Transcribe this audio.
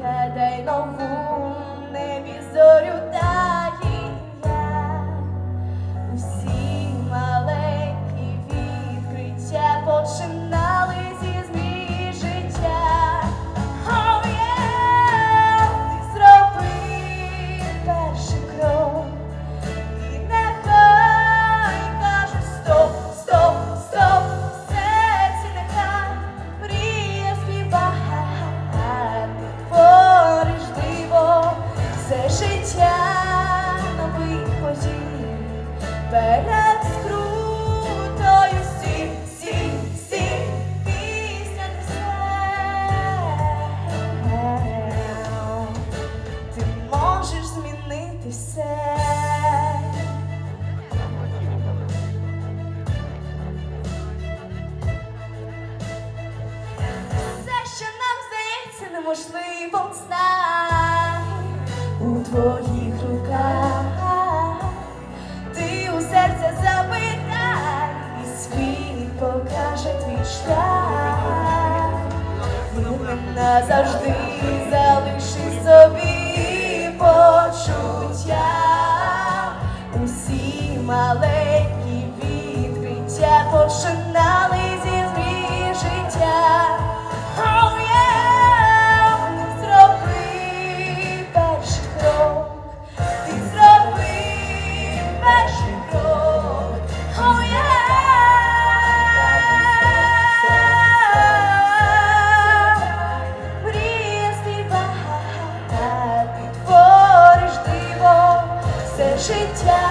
that they don't. можливо, знай у твоїх руках, ти у серця запитай, і світ покаже твій шлях, ну назавжди залишися. перший крок. Oh, yeah. Мрія співати, ти твориш диво все життя.